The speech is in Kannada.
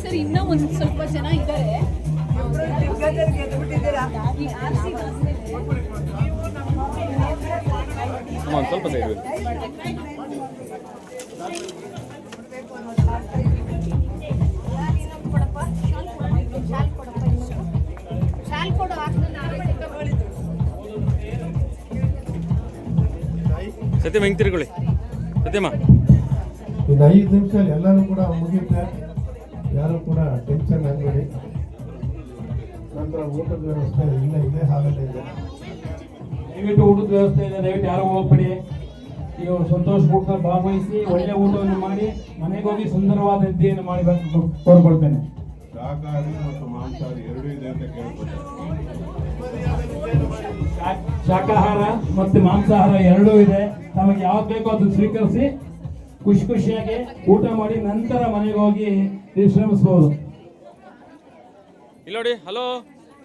ಸರ್ ಇನ್ನೂ ಒಂದು ಸ್ವಲ್ಪ ಜನ ಇದ್ದಾರೆ. ಸ್ವಲ್ಪ ಸತ್ಯಮ್ಮ ಹೆಂಗೆ ತಿರ್ಕೊಳ್ಳಿ ಸತ್ಯಮ್ಮ. ಇನ್ನು ಐದು ನಿಮಿಷ ಎಲ್ಲರೂ ಕೂಡ ಮುಗಿಯುತ್ತೆ. ಯಾರು ಕೂಡ ಟೆನ್ಷನ್ ಆಗಬೇಡಿ. ನಂತರ ಊಟದ ವ್ಯವಸ್ಥೆ ಇಲ್ಲ ಇದೇ ಹಾಗಲ್ಲೇ ಇದೆ. ದಯವಿಟ್ಟು ಊಟದ ವ್ಯವಸ್ಥೆ ಇದೆ ದಯವಿಟ್ಟು ಯಾರು ಹೋಗ್ಬೇಡಿ. ನೀವು ಸಂತೋಷ ಊಟದಲ್ಲಿ ಭಾಗವಹಿಸಿ ಒಳ್ಳೆ ಊಟವನ್ನು ಮಾಡಿ ಮನೆಗೆ ಹೋಗಿ ಸುಂದರವಾದ ನಿದ್ದೆಯನ್ನು ಮಾಡಬೇಕು ಕೋರ್ಕೊಳ್ತೇನೆ ಶಾಖಾಹಾರಿ ಮತ್ತು ಮಾಂಸಾಹಾರಿ ಎರಡೂ ಇದೆ ಅಂತ ಕೇಳ್ಕೊಳ್ತಾರೆ ಶಾ- ಶಾಕಾಹಾರ ಮತ್ತು ಮಾಂಸಾಹಾರ ಎರಡೂ ಇದೆ. ತಮಗೆ ಯಾವ್ದು ಬೇಕೋ ಅದನ್ನು ಸ್ವೀಕರಿಸಿ ಖುಷಿ ಖುಷಿಯಾಗಿ ಊಟ ಮಾಡಿ ನಂತರ ಮನೆಗೆ ಹೋಗಿ ವಿಶ್ರಮಿಸಬಹುದು ಇಲ್ಲಿ ನೋಡಿ ಹಲೋ.